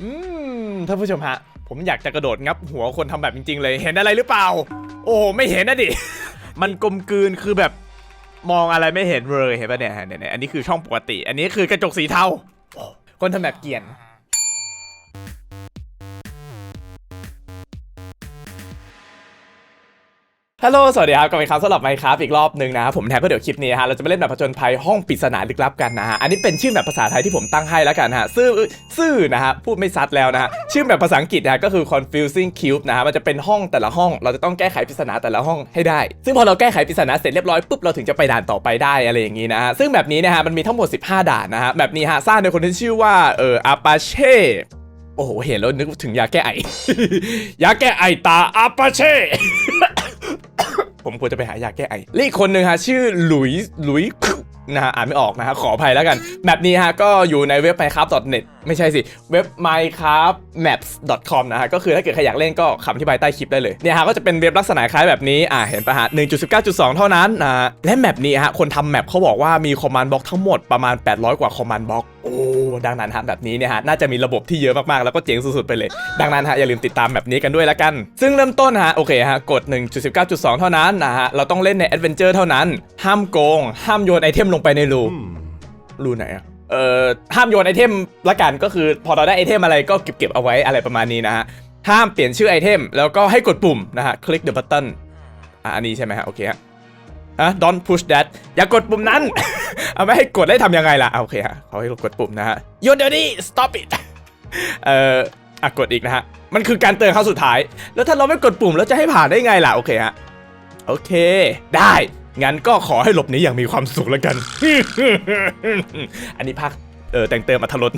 อืมท่านผู้ชมฮะ ผมอยากจะกระโดดงับหัวคนทำแบบจริงๆเลย เห็นอะไรหรือเปล่า โอ้ไม่เห็นนะดิ มันกลมกลืนคือแบบมองอะไรไม่เห็นเลยเห็นปะเนี่ยเนี่ยอันนี้คือช่องปกติ อันนี้คือกระจกสีเทา คนทำแบบเกียน ฮัลโหล สวัสดีครับกลับมาอีกครั้งสำหรับไมค์ครับอีกรอบหนึ่งนะครับผมแทนก็เดี๋ยวคลิปนี้ฮะเราจะมาเล่นแบบผจญภัยห้องปริศนาลึกลับกันนะฮะ อันนี้เป็นชื่อแบบภาษาไทยที่ผมตั้งให้แล้วกันฮะ ซื่อซื่อนะฮะ พูดไม่ซัดแล้วนะฮะ ชื่อแบบภาษาอังกฤษนะฮะก็คือ confusing cube นะฮะ มันจะเป็นห้องแต่ละห้อง เราจะต้องแก้ไขปริศนาแต่ละห้องให้ได้ ซึ่งพอเราแก้ไขปริศนาเสร็จเรียบร้อยปุ๊บ เราถึงจะไปด่านต่อไปได้อะไรอย่างนี้นะฮะ ซึ่งแบบนี้นะฮะ มันมีทั้งหมด 15 ด่านนะฮะ แบบนี้ฮะ สร้างโดยคนที่ชื่อว่า เอออาปาเช่โอ้โห เห็นแล้วนึกถึงยาแก้ไอ ยาแก้ไอตาอาปาเช่ ผมควรจะไปหายาแก้ไอและอีกคนหนึ่งฮะชื่อหลุยหลุยนะฮะอ่านไม่ออกนะฮะขออภัยแล้วกันแบบนี้ฮะก็อยู่ในเว็บ minecraft.net ไม่ใช่สิ เว็บ minecraftmaps.com นะฮะก็คือถ้าเกิดใครอยากเล่นก็คำอธิบายใต้คลิปได้เลยเนี่ยฮะก็จะเป็นเว็บลักษณะคล้ายแบบนี้อ่าเห็นปะฮะ 1.19.2 เท่านั้นนะฮะและแมปนี้ฮะคนทำแมปเขาบอกว่ามีคอมมานด์บล็อกทั้งหมดประมาณ 800 กว่าคอมมานด์บล็อก โอ้ดังนั้นฮะแบบนี้เนี่ยฮะน่าจะมีระบบที่เยอะมากๆแล้วก็เจ๋งสุดๆไปเลย ดังนั้นฮะอย่าลืมติดตามแบบนี้กันด้วยละกัน ซึ่งเริ่มต้นฮะโอเคฮะกด 1.19.2 เท่านั้นนะฮะเราต้องเล่นในแอดเวนเจอร์เท่านั้น ห้ามโกง ห้ามโยนไอเทมลงไปในรูรูไหนอะเอ่อห้ามโยนไอเทมละกันก็คือ พอเราได้ไอเทมอะไรก็เก็บเก็บเอาไว้อะไรประมาณนี้นะฮะห้ามเปลี่ยนชื่อไอเทมแล้วก็ให้กดปุ่มนะฮะ click the button อะอันนี้ใช่ไหมฮะโอเคฮะ อะ don't push that อย่ากดปุ่มนั้น เอาไม่ให้กดได้ทำยังไงล่ะอะโอเคฮะเขาให้เรากดปุ่มนะฮะหยุดเดี๋ยวนี้ stop it เอ่ออะกดอีกนะฮะ มันคือการเตือนครั้งสุดท้าย แล้วถ้าเราไม่กดปุ่มแล้วจะให้ผ่านได้ไงล่ะ โอเคฮะ โอเค ได้ งั้นก็ขอให้หลบนี้อย่างมีความสุขแล้วกัน อันนี้พักเออแต่งเติมอัธรส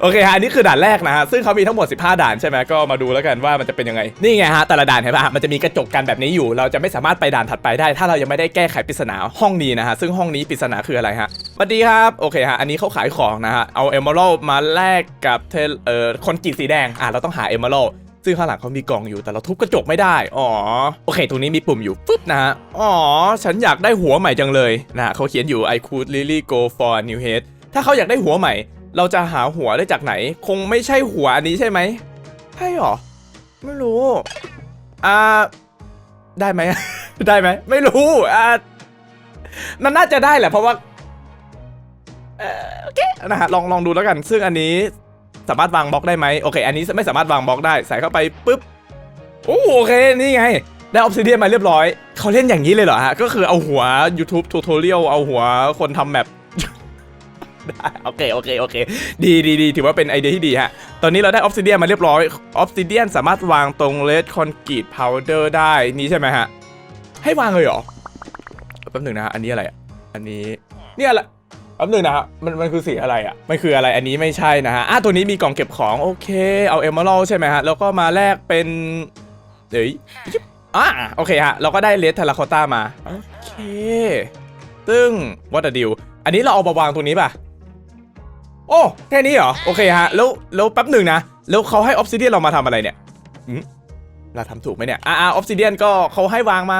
โอเคฮะอันนี้คือด่านแรกนะฮะซึ่งเขามีทั้งหมด 15 ด่านใช่ไหมก็มาดูแล้วกันว่ามันจะเป็นยังไงนี่ไงฮะแต่ละด่านเห็นป่ะมันจะมีกระจกกันแบบนี้อยู่ เราจะไม่สามารถไปด่านถัดไปได้ ถ้าเรายังไม่ได้แก้ไขปริศนาห้องนี้นะฮะซึ่งห้องนี้ปริศนาคืออะไรฮะสวัสดีครับโอเคฮะอันนี้เขาขายของนะฮะเอาเอมเมอรัลมาแลกกับเทเอ่อคนกรีตสีแดงอะเราต้องหาเอมเมอรัลซึ่งข้างหลังเขามีกล่องอยู่แต่เราทุบกระจกไม่ได้ อ๋อ โอเค ตรงนี้มีปุ่มอยู่ปุ๊บนะฮะ อ๋อ ฉันอยากได้หัวใหม่จังเลยนะเขาเขียนอยู่ I could really go for new head ถ้าเขาอยากได้หัวใหม่ เราจะหาหัวได้จากไหน คงไม่ใช่หัวอันนี้ใช่ไหมใช่หรอ ไม่รู้ อ่า ได้ไหม ได้ไหม ไม่รู้ อ่ามันน่าจะได้แหละ เพราะว่าเออโอเค นะฮะ ลองลองดูแล้วกัน ซึ่งอันนี้สามารถวางบล็อกได้ไหมโอเค อันนี้ไม่สามารถวางบล็อกได้ ใส่เข้าไปปุ๊บ โอ้โอเค นี่ไง ได้ออ s ซิเดียนมาเรียบร้อย เขาเล่นอย่างนี้เลยเหรอฮะ ก็คือเอาหัว YouTube Tutorial เอาหัวคนทำแมป ได้โอเคโอเคโอเค ดีดีดีถือว่าเป็นไอเดียที่ดีฮะ ตอนนี้เราได้ออ s ซิเดียนมาเรียบร้อยออ s ซิเดียนสามารถวางตรงเลดคอนกรีตพาวเดอร์ได้นี่ใช่ไหมฮะ ให้วางเลยเหรอแป๊บหนึ่งนะฮะอันนี้อะไรอะอันนี้เนี่ยแหละแป๊บนึงนะฮะมันมันคือสีอะไรอะมันคืออะไรอันนี้ไม่ใช่นะฮะอะตัวนี้มีกล่องเก็บของโอเคเอาเอมเมอรัลใช่ไหมฮะแล้วก็มาแลกเป็นเอ้ยยิบอะโอเคฮะเราก็ได้เลสเทราคอต้ามาโอเคซึ่งวัตดิวอันนี้เราเอามาวางตรงนี้ป่ะ โอ้แค่นี้เหรอ โอเคฮะ แล้วแล้วแป๊บหนึ่งนะ แล้วเขาให้ออฟซิเดียนเรามาทำอะไรเนี่ยอืมเราทำถูกไหมเนี่ยอ่าออฟซิเดียนก็เขาให้วางมา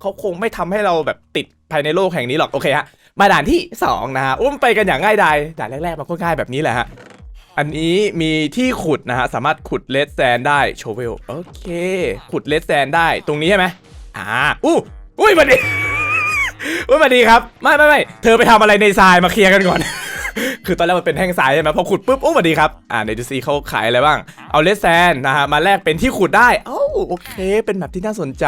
เขาคงไม่ทำให้เราแบบติดภายในโลกแห่งนี้หรอก โอเคฮะ มาด่านที่ 2 นะฮะอุ้มไปกันอย่างง่ายดายด่านแรกๆมันก็ง่ายแบบนี้แหละฮะ อันนี้มีที่ขุดนะฮะ สามารถขุดเลดแซนได้โชเวลโอเค ขุดเลดแซนได้ตรงนี้ใช่ไหมอ่าอู้อุ้ยมาดีอุ้ยมาดีครับ ไม่ไม่ไม่เธอไปทำอะไรในทรายมาเคลียร์กันก่อน คือตอนแรกมันเป็นแท่งทรายใช่ไหมพอขุดปุ๊บโอ้สวัสดีครับอ่าเดี๋ยวดูซิเขาขายอะไรบ้างเอาเลดแซนนะฮะมาแลกเป็นที่ขุดได้เอ้าโอเค เป็นแบบที่น่าสนใจ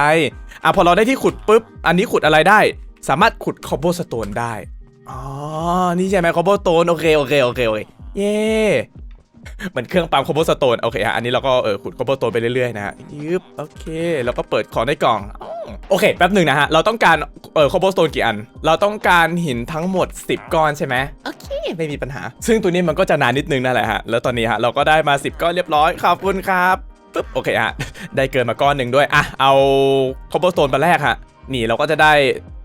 อะพอเราได้ที่ขุดปุ๊บอันนี้ขุดอะไรได้ สามารถขุดคอบโบสโตนได้อ๋อนี่ใช่ไหมคอบโบสโตนโอเคโอเคโอเคโอเคเย่ เหมือนเครื่องปั๊มคอบ b บ e สโตนโอเคฮะอันนี้เราก็เออขุดคอบ b บ e สโตนไปเรื่อยๆนะฮะยึบโอเค แล้วก็เปิดของในกล่องอ้าวโอเคแป๊บหนึ่งนะฮะ เราต้องการเออคอบ b บ e สโตนกี่อัน เราต้องการหินทั้งหมด 10 ก้อนใช่ไหมโอเค ไม่มีปัญหา ซึ่งตัวนี้มันก็จะนานนิดนึงนั่นแหละฮะ แล้วตอนนี้ฮะเราก็ได้มา 10 ก้อนเรียบร้อยขอบคุณครับปึ๊บโอเคฮะได้เกินมาก้อนหนึ่งด้วยอะเอาคอบ b บ e สโตนมาแรกฮะนี่เราก็จะได้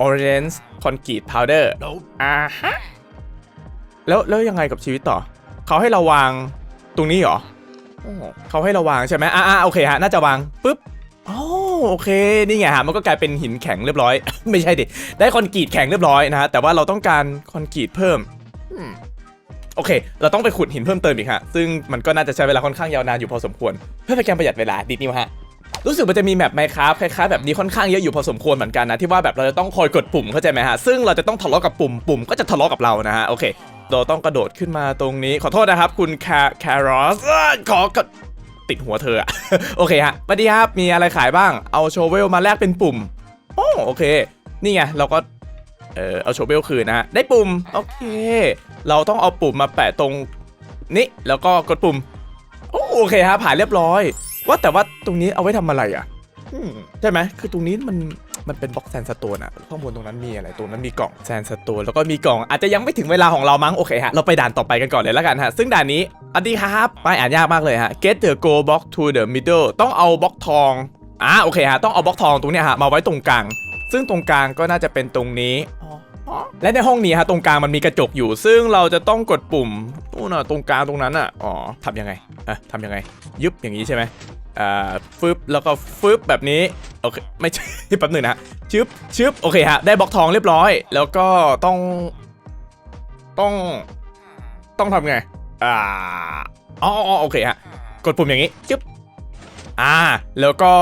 orange concrete powder อ่าฮะแล้วแล้วยังไงกับชีวิตต่อเขาให้เราวาง ตรงนี้เหรอเขาให้เราวางใช่ไหมอ่าอ่าโอเคฮะ น่าจะวางปุ๊บอ๋อโอเค นี่ไงฮะ มันก็กลายเป็นหินแข็งเรียบร้อย ไม่ใช่ดิ ได้คอนกรีตแข็งเรียบร้อยนะฮะ แต่ว่าเราต้องการคอนกรีตเพิ่มโอเค เราต้องไปขุดหินเพิ่มเติมอีกฮะ ซึ่งมันก็น่าจะใช้เวลาค่อนข้างยาวนานอยู่พอสมควร เพื่อเป็นการประหยัดเวลาดิดนิวฮะ รู้สึกมันจะมีแมปไมครับคล้ายๆแบบนี้ค่อนข้างเยอะอยู่พอสมควรเหมือนกันนะ ที่ว่าแบบเราจะต้องคอยกดปุ่มเข้าใจไหมฮะ ซึ่งเราจะต้องทะเลาะกับปุ่ม ปุ่มก็จะทะเลาะกับเรานะฮะ โอเค เราต้องกระโดดขึ้นมาตรงนี้ ขอโทษนะครับ คุณแคแครอสขอกระติดหัวเธออะโอเคฮะสวัสดีครับมีอะไรขายบ้าง เอาโชเวลมาแลกเป็นปุ่มโอ้โอเค นี่ไงเราก็เออเอาโชเวลคืนนะได้ปุ่มโอเค เราต้องเอาปุ่มมาแปะตรงนี้แล้วก็กดปุ่มโอ้โอเคฮะผ่านเรียบร้อย ว่าแต่ว่าตรงนี้เอาไว้ทำอะไรอะใช่ไหมคือตรงนี้มัน มันเป็นบล็อกแซนสโตนอะข้างบนตรงนั้นมีอะไรตรงนั้นมีกล่องแซนสโตนแล้วก็มีกล่องอาจจะยังไม่ถึงเวลาของเรามั้งโอเคฮะเราไปด่านต่อไปกันก่อนเลยแล้วกันฮะซึ่งด่านนี้สวัสดีครับป้ายอ่านยากมากเลยฮะ get the go block to the middle ต้องเอาบล็อกทองอ่าโอเคฮะต้องเอาบล็อกทองตรงเนี้ยฮะมาไว้ตรงกลาง ซึ่งตรงกลางก็น่าจะเป็นตรงนี้และในห้องนี้ฮะตรงกลางมันมีกระจกอยู่ ซึ่งเราจะต้องกดปุ่มนู่นนะตรงกลางตรงนั้นอะอ๋อทำยังไงอะทำยังไง ยึบอย่างนี้ใช่ไหม อ่าฟึบแล้วก็ฟึบแบบนี้โอเคไม่ใช่แป๊บหนึงนะชึบชึบโอเคฮะได้บล็อกทองเรียบร้อย แล้วก็ต้อง ต้อง ต้องทำไงอ่าอ๋อโอเคฮะกดปุ่มอย่างนี้ชึบอ่า แล้วก็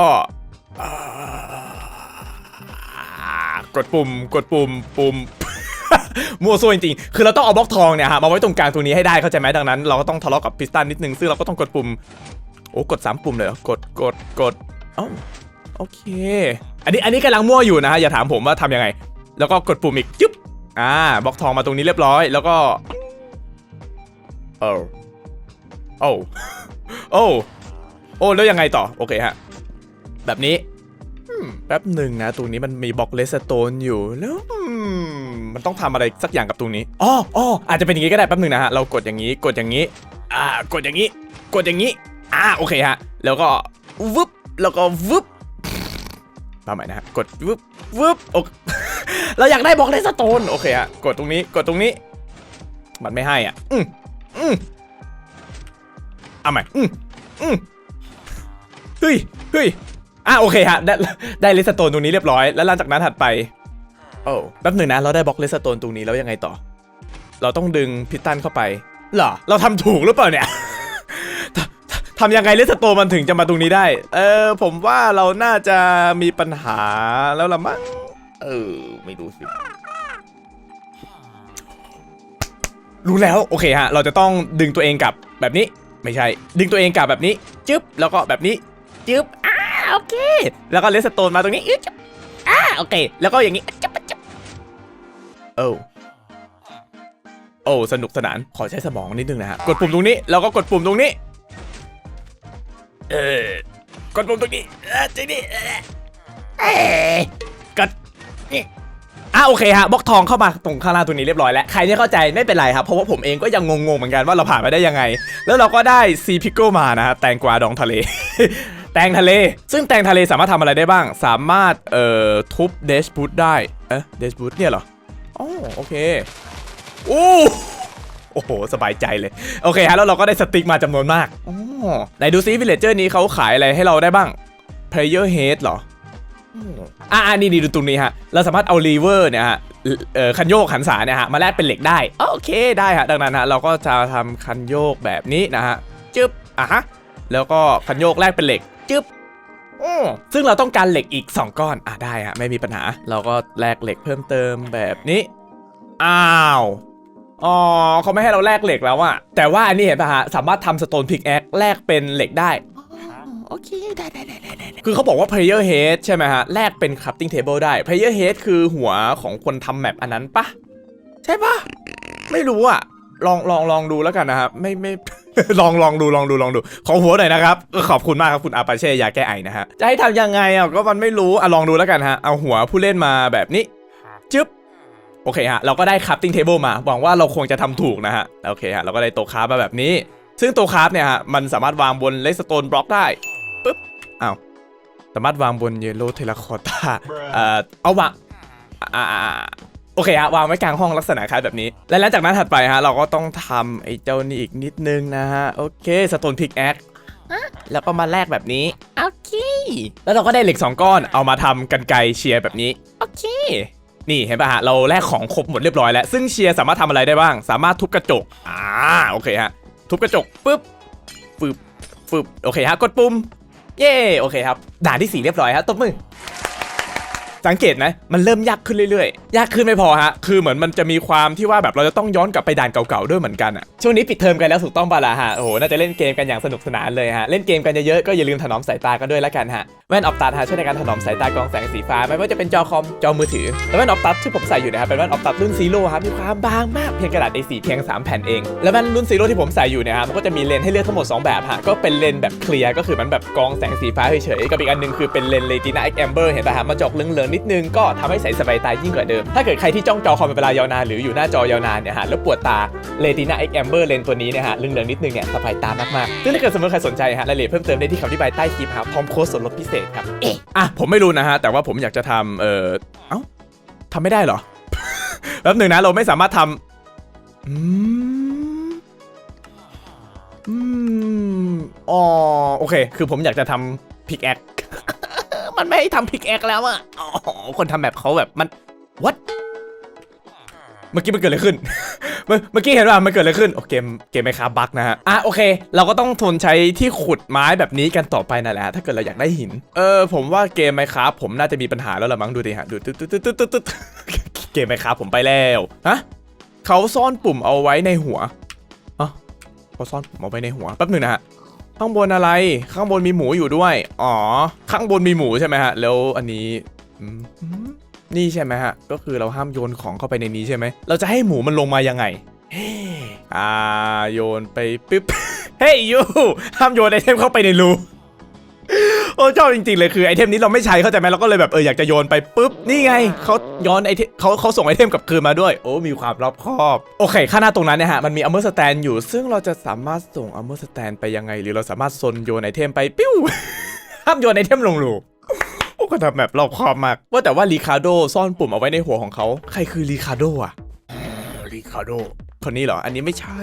กดปุ่มกดปุ่มปุ่มมัวซั่วจริงๆ คือเราต้องเอาบล็อกทองเนี่ยฮะมาไว้ตรงกลางตรงนี้ให้ได้เข้าใจไหมดังนั้น เราก็ต้องทะเลาะกับพิสตันนิดนึง ซึ่งเราก็ต้องกดปุ่ม อ้กด3ปุ่มเลยเหรอกดกดกดเอ้าโอเค อันนี้อันนี้กำลังมั่วอยู่นะฮะอย่าถามผมว่าทำยังไง แล้วก็กดปุ่มอีกจึ๊บอ่าบล็อกทองมาตรงนี้เรียบร้อย แล้วก็โอ้โอ้โอ้โอ้แล้วยังไงต่อโอเคฮะแบบนี้แป๊บหนึ่งนะตรงนี้มันมีบล็อกเลสโตนอยู่แล้วมันต้องทำอะไรสักอย่างกับตรงนี้อ๋ออ๋ออาจจะเป็นอย่างนี้ก็ได้แป๊บหนึ่งนะฮะเรากดอย่างนี้กดอย่างนี้ อ่ากดอย่างนี้ กดอย่างนี้ อ่าโอเคฮะ แล้วก็วึบแล้วก็วึบมาใหม่นะฮะกดวึบวึบโอเราอยากได้บล็อกเลสโตนโอเคฮะกดตรงนี้กดตรงนี้ มันไม่ให้อะ อืมอืมเอาใหม่อืมอืมเฮ้ยเฮ้ยอะโอเคฮะได้ได้เลสโตนตรงนี้เรียบร้อยแล้วหลังจากนั้นถัดไปโอ้แป๊บหนึ่งนะเราได้บล็อกเลสโตนตรงนี้แล้วยังไงต่อ เราต้องดึงพิตันเข้าไปเหรอเราทำถูกหรือเปล่าเนี่ย ทำยังไงเลสโตมันถึงจะมาตรงนี้ได้ เออผมว่าเราน่าจะมีปัญหาแล้วละมั้งเออ ไม่รู้สิ รู้แล้วโอเคฮะ เราจะต้องดึงตัวเองกลับแบบนี้ ไม่ใช่ ดึงตัวเองกลับแบบนี้ จึ๊บ แล้วก็แบบนี้ จึ๊บ อ่า โอเค แล้วก็เลสโตนมาตรงนี้อึ๊บอ่า โอเค แล้วก็อย่างนี้ จึ๊บจึ๊บโอ้โอ้ สนุกสนาน ขอใช้สมองนิดนึงนะฮะ กดปุ่มตรงนี้ แล้วก็กดปุ่มตรงนี้ เออกดปุ่มตรงนี้เออตรงนี้เออเอ้ยกดนี่อะโอเคฮะบล็อกทองเข้ามาตรงข้างล่างตัวนี้เรียบร้อยแล้วใครไม่เข้าใจไม่เป็นไรครับเพราะว่าผมเองก็ยังงงๆเหมือนกันว่าเราผ่านไปได้ยังไง แล้วเราก็ได้ซีพิโกมานะฮะแตงกวาดองทะเล แตงทะเล ซึ่งแตงทะเลสามารถทำอะไรได้บ้าง สามารถเอ่อทุบเดชบูทได้เอ๊ะเดชบูทเนี่ยเหรออ๋อโอเค โอ้โอ้โห สบายใจเลย โอเคฮะ แล้วเราก็ได้สติ๊กมาจำนวนมากอ๋อไหนดูซิวิลเลเจอร์นี้เขาขายอะไรให้เราได้บ้าง Player Head เหรออ่านี่นี่ดูตรงนี้ฮะ เราสามารถเอาลีเวอร์เนี่ยฮะเอ่อคันโยกหันษาเนี่ยฮะ มาแลกเป็นเหล็กได้ โอเคได้ฮะ ดังนั้นฮะ เราก็จะทำคันโยกแบบนี้นะฮะ จึ๊บ อะฮะ แล้วก็คันโยกแลกเป็นเหล็ก จึ๊บอือซึ่งเราต้องการเหล็กอีก 2 ก้อน อะได้ฮะ ไม่มีปัญหา เราก็แลกเหล็กเพิ่มเติมแบบนี้ อ้าว อ๋อเขาไม่ให้เราแลกเหล็กแล้วอะแต่ว่าอันนี้เห็นป่ะฮะสามารถทำสโตนพิกแอคแลกเป็นเหล็กได้ โอเคได้ได้ได้ได้ได้คือเขาบอกว่า player head ใช่ไหมฮะ แลกเป็น crafting table ได้ player head คือหัวของคนทำแมปอันนั้นปะใช่ปะไม่รู้อะลองลองลองดูแล้วกันนะครับไม่ไม่ ลองลองดูลองดูลองดู ขอหัวหน่อยนะครับขอบคุณมากครับคุณอาปาเช่ยาแก้ไอนะฮะจะให้ทำยังไงอะก็มันไม่รู้อะลองดูแล้วกันฮะเอาหัวผู้เล่นมาแบบนี้จึ๊บ โอเคฮะ เราก็ได้ crafting table มา หวังว่าเราคงจะทำถูกนะฮะ โอเคฮะ เราก็ได้โต๊ะคราฟมาแบบนี้ ซึ่งโต๊ะคราฟเนี่ยฮะ มันสามารถวางบนเลสโตนบล็อกได้ ปึ๊บ อ้าว สามารถวางบนเยลโล่เทราคอตตาเอ่อ เอาวางอ่าอ่าอ่าโอเคฮะวางไว้กลางห้องลักษณะคล้ายแบบนี้ และหลังจากนั้นถัดไปฮะ เราก็ต้องทำไอ้เจ้านี่อีกนิดนึงนะฮะ โอเคสโตนพิกแอคแล้วก็มาแลกแบบนี้ โอเค แล้วเราก็ได้เหล็ก 2 ก้อนเอามาทำกันไกรเชียร์แบบนี้ โอเค นี่เห็นป่ะฮะเราแลกของครบหมดเรียบร้อยแล้ว ซึ่งเชียร์สามารถทำอะไรได้บ้าง สามารถทุบกระจกอ่าโอเคฮะทุบกระจกปุ๊บฟึบฟึบโอเคฮะกดปุ่มเย่โอเคครับด่านที่สี่เรียบร้อยฮะตบมือ สังเกตไหมมันเริ่มยากขึ้นเรื่อยๆ ยากขึ้นไม่พอฮะคือเหมือนมันจะมีความที่ว่าแบบเราจะต้องย้อนกลับไปด่านเก่าๆด้วยเหมือนกันอะช่วงนี้ปิดเทอมกันแล้วถูกต้องปะล่ะฮะโอ้โหน่าจะเล่นเกมกันอย่างสนุกสนานเลยฮะเล่นเกมกันเยอะๆก็อย่าลืมถนอมสายตากันด้วยละกันฮะแว่นออฟตัดฮะช่วยในการถนอมสายตากรองแสงสีฟ้าไม่ว่าจะเป็นจอคอมจอมือถือแต่แว่นออฟตัดที่ผมใส่อยู่นะครับเป็นแว่นออฟตัดรุ่นซีโร่ครับมีความบางมากเพียงกระดาษ A4 เพียง 3 แผ่นเอง แล้วแว่นรุ่นซีโร่ที่ผมใส่อยู่เนี่ยฮะมันก็จะมีเลนส์ให้เลือกทั้งหมด 2 แบบฮะก็เป็นเลนส์แบบเคลียร์ก็คือมันแบบกรองแสงสีฟ้าเฉยๆกับอีกอันนึงคือเป็นเลนส์ Retina X Amber เห็นป่ะฮะมันจอกเหลืองนิดนึงก็ทำให้ใสสบายตายิ่งกว่าเดิม ถ้าเกิดใครที่จ้องจอคอมเป็นเวลายาวนานหรืออยู่หน้าจอยาวนานเนี่ยฮะแล้วปวดตา Retina X Amber เลนส์เลนตัวนี้เนี่ยฮะเหลืองๆนิดนึงเนี่ยสบายตามากๆซึ่งถ้าเกิดสมมติใครสนใจฮะรายละเอียดเพิ่มเติมได้ที่คำอธิบายใต้คลิปครับพร้อมโค้ดส่วนลดพิเศษครับเอ๊ะอะผมไม่รู้นะฮะแต่ว่าผมอยากจะทำเอ่อเอ้าทำไม่ได้เหรอแป๊บหนึ่งนะเราไม่สามารถทำอืมอืมอ๋อโอเค คือผมอยากจะทำพิกแอค มันไม่ให้ทำพิกแอคแล้วอะอ๋อคนทำแบบเขาแบบมัน what เมื่อกี้มันเกิดอะไรขึ้น เมื่อเมื่อกี้เห็นว่ามันเกิดอะไรขึ้น โอเค เกมเกมไมค้าบักนะฮะ อะโอเค เราก็ต้องทนใช้ที่ขุดไม้แบบนี้กันต่อไปนั่นแหละฮะถ้าเกิดเราอยากได้หิน เออ ผมว่าเกมไมค้าผมน่าจะมีปัญหาแล้วละมั้ง ดูดิฮะ ดูตึ๊ดตึ๊ดตึ๊ดตึ๊ดตึ๊ดตึ๊ดเกมไมค้าผมไปแล้ว ฮะ เขาซ่อนปุ่มเอาไว้ในหัวอ๋อเขาซ่อนปุ่มเอาไว้ในหัว แป๊บหนึงนะฮะ ข้างบนอะไร ข้างบนมีหมูอยู่ด้วย อ๋อ ข้างบนมีหมูใช่ไหมฮะ แล้วอันนี้นี่ใช่ไหมฮะ ก็คือเราห้ามโยนของเข้าไปในนี้ใช่ไหม เราจะให้หมูมันลงมายังไง เฮ้อ่าโยนไปปิ๊บ เฮ้ยยูห้ามโยนไอเทมเข้าไปในรู โอ้ชอบจริงๆเลยคือไอเทมนี้เราไม่ใช้เข้าใจไหมเราก็เลยแบบเอออยากจะโยนไปปุ๊บนี่ไงเขาย้อนไอเทมเขาเขาส่งไอเทมกลับคืนมาด้วย โอ้มีความรอบคอบโอเคข้างหน้าตรงนั้นเนี่ยฮะมันมีอัมเมอร์สแตนอยู่ ซึ่งเราจะสามารถส่งอัมเมอร์สแตนไปยังไง หรือเราสามารถซนโยนไอเทมไปปิ้วห้ามโยนไอเทมลงรูโอ้ก็ทำแบบรอบคอบมาก ว่าแต่ว่ารีคาร์โดซ่อนปุ่มเอาไว้ในหัวของเขาใครคือรีคาร์โดอะรีคาร์โดคนนี้เหรออันนี้ไม่ใช่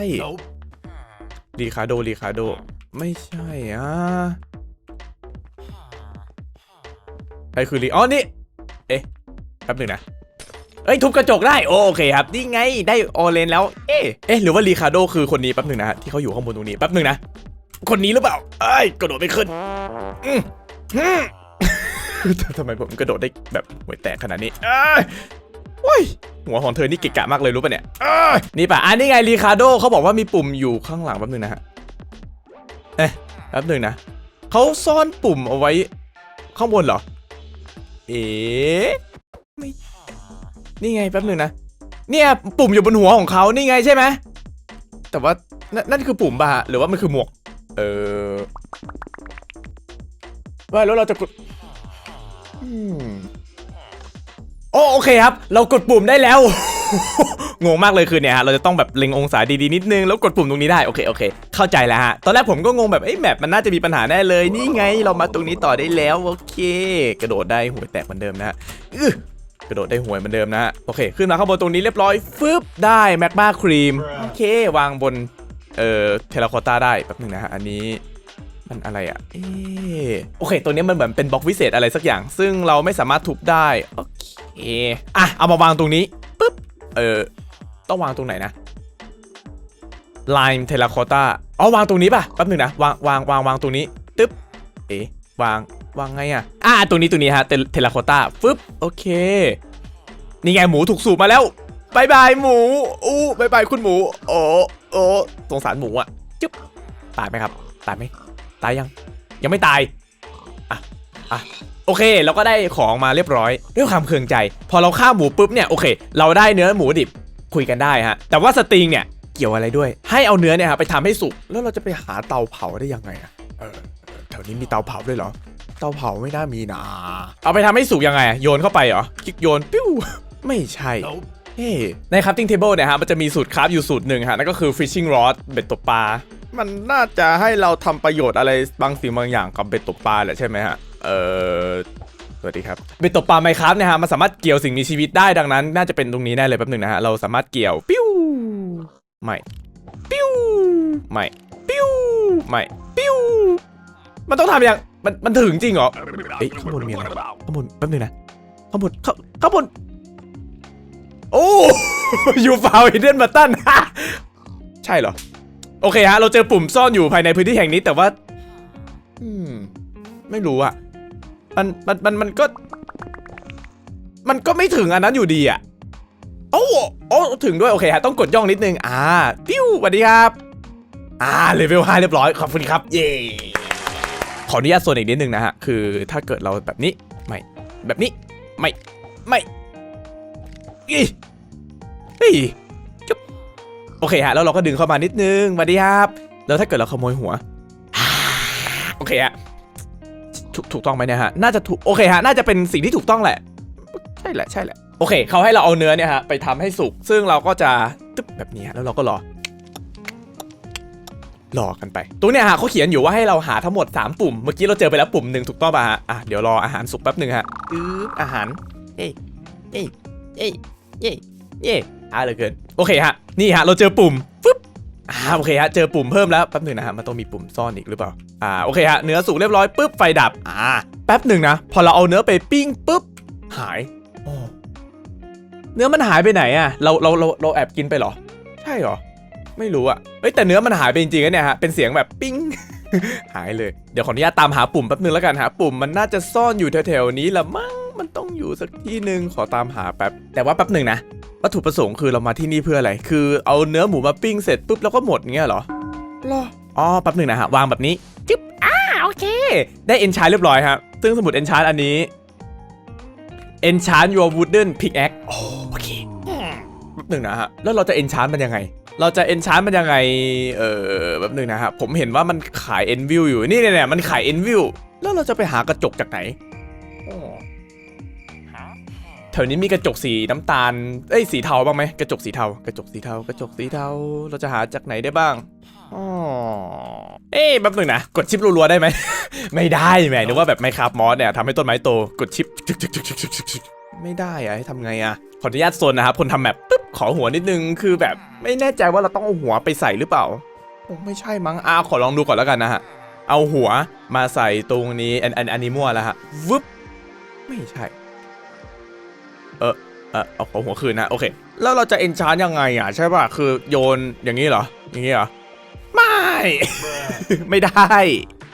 รีคาร์โดรีคาร์โดไม่ใช่อะ ใครคือลีอ๋อนี่ เอ๊ะแป๊บหนึงนะเอ้ยทุบกระจกได้โอเคครับนี่ไงได้ออเลนแล้วเอ๊ะเอ๊ะหรือว่าลีคาโดคือคนนี้แป๊บหนึงนะฮะที่เขาอยู่ข้างบนตรงนี้แป๊บหนึงนะคนนี้หรือเปล่าเอ้ยกระโดดไม่ขึ้นอืมอืมทำไมผมกระโดดได้แบบหัวแตกขนาดนี้เอ้ยโอ้ยหัวของเธอนี่เกะกะมากเลยรู้ป่ะเนี่ยเอ้ยนี่ป่ะอันนี้ไงลีคาโดเขาบอกว่ามีปุ่มอยู่ข้างหลังแป๊บหนึงนะฮะเอ๊ะแป๊บหนึงนะเขาซ่อนปุ่มเอาไว้ข้างบนเหรอ เอ๊ะไม่นี่ไงแป๊บหนึ่งนะ เนี่ยปุ่มอยู่บนหัวของเขานี่ไงใช่ไหมแต่ว่านั่นนั่นคือปุ่มป่ะฮะหรือว่ามันคือหมวก เออว่าแล้วเราจะกดอืมโอโอเคครับ เรากดปุ่มได้แล้ว งงมากเลยคือเนี่ยฮะเราจะต้องแบบเล็งองศาดีๆนิดนึงแล้วกดปุ่มตรงนี้ได้โอเคโอเค เข้าใจแล้วฮะตอนแรกผมก็งงแบบเอ้แมปมันน่าจะมีปัญหาแน่เลยนี่ไงเรามาตรงนี้ต่อได้แล้วโอเค กระโดดได้หัวแตกเหมือนเดิมนะฮะกระโดดได้หวยเหมือนเดิมนะฮะโอเค ขึ้นมาข้างบนตรงนี้เรียบร้อยฟึบได้แมกมาครีมโอเควางบนเอ่อเทเลคอตาได้แป๊บนึงนะฮะอันนี้มันอะไรอะเออโอเค ตัวนี้มันเหมือนเป็นบล็อกวิเศษอะไรสักอย่าง ซึ่งเราไม่สามารถทุบได้ โอเค อะ เอามาวางตรงนี้ปึ๊บ เออต้องวางตรงไหนนะลายเทเลคอต้าอ๋อวางตรงนี้ป่ะแป๊บหนึ่งนะวางวางวางวางตรงนี้ตึ๊บเอ๊ะวางวางไงอะอ่าตรงนี้ตรงนี้ฮะเทเลคอต้าฟึบโอเค นี่ไงหมูถูกสูบมาแล้วบายบายหมูอู้บายบายคุณหมู โอ้โอ้สงสารหมูอะจุ๊บตายไหมครับ ตายไหมตายยัง ยังไม่ตาย อะอะโอเคเราก็ได้ของมาเรียบร้อยด้วยความเคืองใจ พอเราฆ่าหมูปุ๊บเนี่ยโอเค เราได้เนื้อหมูดิบคุยกันได้ฮะแต่ว่าสตริงเนี่ยเกี่ยวอะไรด้วย ให้เอาเนื้อเนี่ยครับไปทำให้สุกแล้วเราจะไปหาเตาเผาได้ยังไงอะเออแถวนี้มีเตาเผาด้วยเหรอ เตาเผาไม่น่ามีนะเอาไปทำให้สุกยังไงอะโยนเข้าไปเหรอคลิกโยนปิ้วไม่ใช่เฮ้ใน crafting table เนี่ยฮะมันจะมีสูตรคราฟอยู่สูตรหนึ่งฮะนั่นก็คือ fishing rod เบ็ดตกปลา มันน่าจะให้เราทำประโยชน์อะไรบางสิ่งบางอย่างกับเบ็ดตกปลาแหละใช่ไหมฮะ เออสวัสดีครับเบ็ดตกปลาไมครับเนี่ยฮะมันสามารถเกี่ยวสิ่งมีชีวิตได้ดังนั้น น่าจะเป็นตรงนี้แน่เลยแป๊บหนึ่งนะฮะเราสามารถเกี่ยวปิ้วไม่ปิ้วไม่ปิ้วไม่ปิ้วมันต้องทำอย่างมันมันถึงจริงเหรอเอ้ยข้างบนมีอะไรข้างบนแป๊บหนึงนะข้างบนข้างข้างบนโอ้ยูฟาวฮิดเดนบัตตันใช่เหรอ โอเคฮะ เราเจอปุ่มซ่อนอยู่ภายในพื้นที่แห่งนี้แต่ว่า อืม ไม่รู้อะมันมันมันมันก็ มันก็ไม่ถึงอันนั้นอยู่ดีอะโอ้โอ้ถึงด้วยโอเคฮะต้องกดย่องนิดนึง อ่า ปิ้วสวัสดีครับ อ่าเลเวล5เรียบร้อยขอบคุณครับ เย่ขออนุญาตส่วนอีกนิดนึงนะฮะ คือถ้าเกิดเราแบบนี้ ไม่ แบบนี้ ไม่ ไม่อีเฮ้ย โอเคฮะแล้วเราก็ดึงเข้ามานิดนึงสวัสดีครับแล้วถ้าเกิดเราขโมยหัวโอเคฮะถูกถูกต้องไหมเนี่ยฮะน่าจะถูกโอเคฮะน่าจะเป็นสิ่งที่ถูกต้องแหละ ใช่แหละใช่แหละโอเคเขาให้เราเอาเนื้อเนี่ยฮะไปทำให้สุกซึ่งเราก็จะตึ๊บแบบนี้แล้วเราก็รอรอกันไปตรงเนี้ยฮะเขาเขียนอยู่ว่าให้เราหาทั้งหมด 3 ปุ่ม เมื่อกี้เราเจอไปแล้วปุ่มหนึ่งถูกต้องป่ะฮะอะเดี๋ยวรออาหารสุกแป๊บหนึ่งฮะตึ๊บอาหารเอ้ยเอ้ยเอ้ยเย่เย่ ช้าเหลือเกินโอเคฮะนี่ฮะเราเจอปุ่มฟึบอ่าโอเคฮะเจอปุ่มเพิ่มแล้วแป๊บหนึ่งนะฮะมันต้องมีปุ่มซ่อนอีกหรือเปล่าอ่าโอเคฮะเนื้อสุกเรียบร้อยปุ๊บไฟดับอ่าแป๊บหนึ่งนะพอเราเอาเนื้อไปปิ้งปุ๊บหายเนื้อมันหายไปไหนอะเราเราเราเราแอบกินไปหรอ ใช่หรอ ไม่รู้อะเอ้ยแต่เนื้อมันหายไปจริงๆเนี่ยฮะเป็นเสียงแบบปิ้งหายเลย เดี๋ยวขออนุญาตตามหาปุ่มแป๊บนึงแล้วกันหาปุ่มมันน่าจะซ่อนอยู่แถวๆนี้ละมั้งมันต้องอยู่สักที่หนึ่งขอตามหาแป๊บแต่ว่าแป๊บหนึ่งนะ วัตถุประสงค์คือเรามาที่นี่เพื่ออะไร คือเอาเนื้อหมูมาปิ้งเสร็จปุ๊บแล้วก็หมดเงี้ยเหรอเหรออ๋อแป๊บหนึ่งนะฮะ วางแบบนี้จึ๊บอ่าโอเค ได้เอนชาร์เรียบร้อยครับซึ่งสมุดเอนชาร์อันนี้ enchant your wooden pickaxe โอเคแป๊บหนึ่งนะฮะ แล้วเราจะ enchant มันยังไง เราจะ enchant มันยังไง เออแป๊บหนึ่งนะฮะ ผมเห็นว่ามันขาย envil อยู่ นี่เนี่ยมันขาย envil แล้วเราจะไปหากระจกจากไหนอ๋อ แถวนี้มีกระจกสีน้ำตาล เอ้ยสีเทาบ้างไหมกระจกสีเทากระจกสีเทากระจกสีเทาเราจะหาจากไหนได้บ้างอ๋อเอ้ยแป๊บหนึ่งนะกดชิปรัวๆได้ไหม ไม่ได้แหมนึกว่าแบบไมครับมอสเนี่ยทำให้ต้นไม้โตกดชิปไม่ได้อะให้ทำไงอะขออนุญาตโซนนะครับคนทำแบบปุ๊บขอหัวนิดนึงคือแบบไม่แน่ใจว่าเราต้องเอาหัวไปใส่หรือเปล่าคงไม่ใช่มั้งอาขอลองดูก่อนแล้วกันนะฮะเอาหัวมาใส่ตรงนี้อันอันอันนี้มั่วแล้วฮะวึบไม่ใช่ เออเออเอาขอหัวคืนนะโอเคแล้วเราจะเอนชานยังไงอะใช่ป่ะคือโยนอย่างนี้เหรออย่างนี้เหรอไม่ ไม่ได้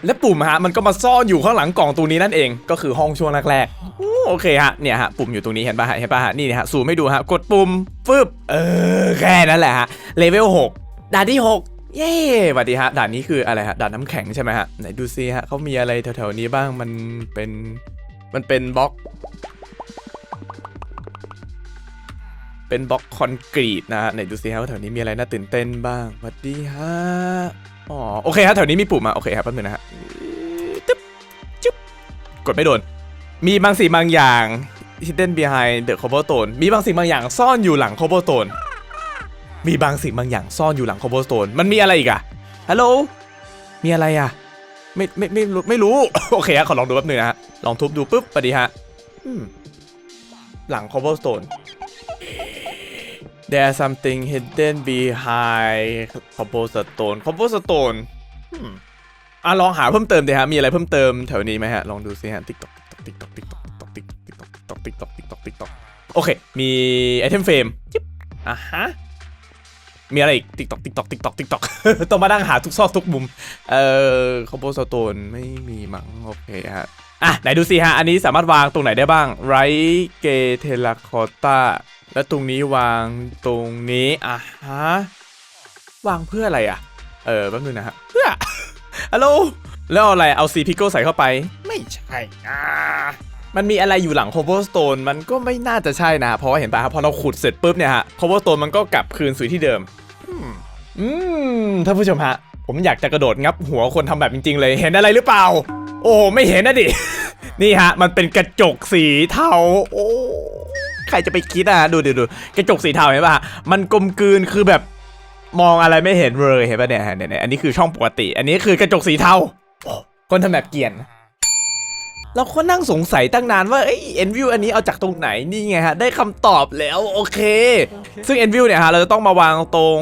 และปุ่มฮะมันก็มาซ่อนอยู่ข้างหลังกล่องตัวนี้นั่นเองก็คือห้องช่วงแรกๆโอเคฮะเนี่ยฮะปุ่มอยู่ตรงนี้เห็นป่ะฮะเห็นป่ะฮะนี่ฮะซูมให้ดูฮะกดปุ่มฟึบเออแค่นั้นแหละฮะเลเวล6ด่านที่ 6เย้สวัสดีฮะ ด่านนี้คืออะไรฮะ ด่านน้ำแข็งใช่ไหมฮะ ไหนดูซิฮะเขามีอะไรแถวๆนี้บ้าง มันเป็น มันเป็นบล็อก เป็นบล็อกคอนกรีตนะฮะไหนดูซิฮะว่าแถวนี้มีอะไรน่าตื่นเต้นบ้างสวัสดีฮะอ๋อโอเคฮะแถวนี้มีปุ่มอะโอเคครับแป๊บนึงนะฮะตึ๊บจุ๊บกดไม่โดน มีบางสิ่งบางอย่าง hidden behind the cobblestone มีบางสิ่งบางอย่างซ่อนอยู่หลัง cobblestone มีบางสิ่งบางอย่างซ่อนอยู่หลัง cobblestone มันมีอะไรอีกอะฮัลโหลมีอะไรอะไม่ไม่ไม่รู้ไม่รู้ โอเคฮะขอลองดูแป๊บนึงนะฮะลองทุบดูปุ๊บสวัสดีฮะหลัง cobblestone There's something hidden behind cobblestone cobblestone อะลองหาเพิ่มเติมดิฮะ มีอะไรเพิ่มเติมแถวนี้ไหมฮะ ลองดูสิฮะ TikTok TikTok TikTok TikTok TikTok TikTok TikTok TikTok TikTok โอเค มีไอเทมเฟรมจิ๊บอะฮะ มีอะไรอีก TikTok TikTok TikTok TikTok ต้องมานั่งหาทุกซอกทุกมุม เอ่อ cobblestone ไม่มีมั้ง โอเคฮะ อะ ไหนดูสิฮะ อันนี้สามารถวางตรงไหนได้บ้าง ไรเกเทลาคอตา แล้วตรงนี้วางตรงนี้อะฮะวางเพื่ออะไรอะ เออแป๊บนึงนะฮะเพื่อฮัลโหลแล้วเอาอะไรเอาซีพิโก้ใส่เข้าไป ไม่ใช่อ่ามันมีอะไรอยู่หลัง cobblestone มันก็ไม่น่าจะใช่นะเพราะว่าเห็นป่ะครับพอเราขุดเสร็จปุ๊บเนี่ยฮะ cobblestone มันก็กลับคืนสู่ที่เดิมอืมท่านผู้ชมฮะ ผมอยากจะกระโดดงับหัวคนทำแบบจริง ๆ เลยเห็นอะไรหรือเปล่า โอ้ไม่เห็นนะดิ นี่ฮะ มันเป็นกระจกสีเทาโอ้ ใครจะไปคิดอะดูดูดูกระจกสีเทาเห็นป่ะมันกลมกลืนคือแบบมองอะไรไม่เห็นเลยเห็นป่ะเนี่ยเนี่ยอันนี้คือช่องปกติ อันนี้คือกระจกสีเทาคนทำแบบเกียนเราก็นั่งสงสัยตั้งนานว่าเอ้ยเอ็นวิวอันนี้เอาจากตรงไหนนี่ไงฮะ ได้คำตอบแล้ว โอเค ซึ่งเอ็นวิวเนี่ยฮะ เราจะต้องมาวางตรง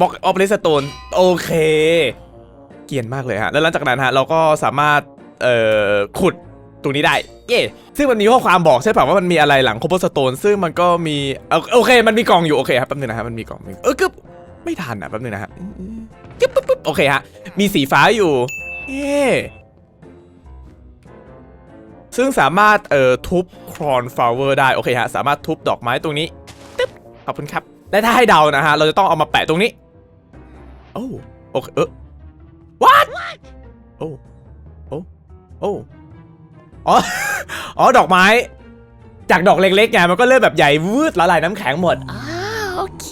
บล็อกออฟเลสโตนโอเค เกียนมากเลยฮะ แล้วหลังจากนั้นฮะ เราก็สามารถ เอ่อ ขุด ตรงนี้ได้ เย่ซึ่งมันมีข้อความบอกใช่ป่ะว่ามันมีอะไรหลังโคโบสโตนซึ่งมันก็มีโอเค มันมีกล่องอยู่โอเคครับแป๊บนึงนะฮะมันมีกล่องเออกึบไม่ทันอะแป๊บนึงนะฮะกึบปึ๊บปึ๊บโอเคฮะมีสีฟ้าอยู่เย่ซึ่งสามารถเอ่อทุบครอนฟลาวเวอร์ได้โอเคฮะสามารถทุบดอกไม้ตรงนี้ตึ๊บขอบคุณครับและถ้าให้เดานะฮะเราจะต้องเอามาแปะตรงนี้โอ้โอเคเออ what โอ้โอ้โอ้ อ๋อ อ๋อ ดอกไม้ จากดอกเล็กๆไงมันก็เริ่มแบบใหญ่วืดละลายน้ำแข็งหมดอ่าโอเค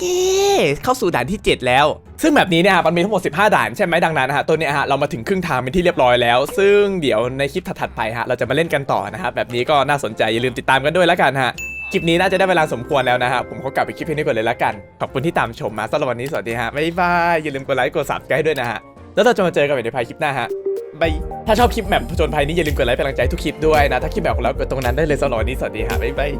เข้าสู่ด่านที่ 7 แล้ว ซึ่งแบบนี้เนี่ยฮะมันมีทั้งหมด 15 ด่านใช่ไหมดังนั้นนะฮะตัวเนี้ยฮะเรามาถึงครึ่งทางเป็นที่เรียบร้อยแล้ว ซึ่งเดี๋ยวในคลิปถัดๆไปฮะเราจะมาเล่นกันต่อนะฮะแบบนี้ก็น่าสนใจอย่าลืมติดตามกันด้วยแล้วกันฮะคลิปนี้น่าจะได้เวลาสมควรแล้วนะฮะผมขอกลับไปคลิปนี้ก่อนเลยแล้วกันขอบคุณที่ตามชมมาสำหรับวันนี้สวัสดีฮะบ๊ายบายอย่าลืมกดไลค์กดซับสไครต์ด้วยนะฮะแล้วเราจะมาเจอกันใหม่ในภายคลิปหน้าฮะ บายถ้าชอบคลิปแมปผจญภัยนี้อย่าลืมกดไลค์เป็นกำลังใจทุกคลิปด้วยนะ ถ้าคลิปแบบของเรากดตรงนั้นได้เลยสำหรับวันนี้สวัสดีฮะบ๊ายบาย